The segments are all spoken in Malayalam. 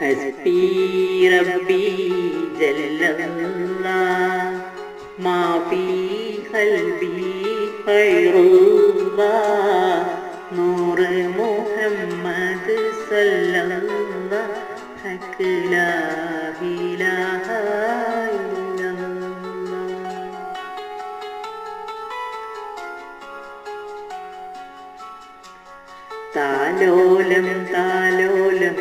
حسبي ربي جل الله ما في قلبي خير الله نور محمد صلى الله حق لا إله إلا الله താലോലം താലോലം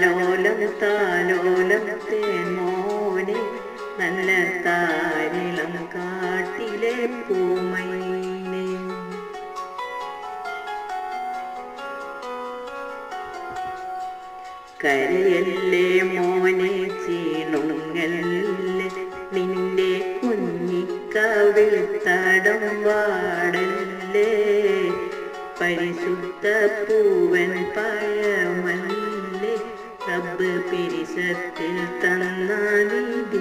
താലോലം താലോലം തേമോനെ നല്ല താരിളം കാട്ടിലെ പൂമൈനെ. കരയല്ലേ മോനെ ചീണുങ്ങല്ലേ നിന്റെ കുഞ്ഞിക്കവിൾ തടം വാടല്ലേ? പരിശുദ്ധ പൂവൻ പഴമല്ലേ മുൻപ് പിരിശത്തിൽ തളർന്നാലിതു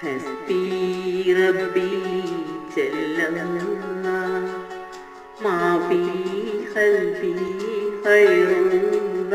ഹസ്ബി റബ്ബി ചെല്ലുന്ന മാബി ഹൽബി ഹൈറുള്ള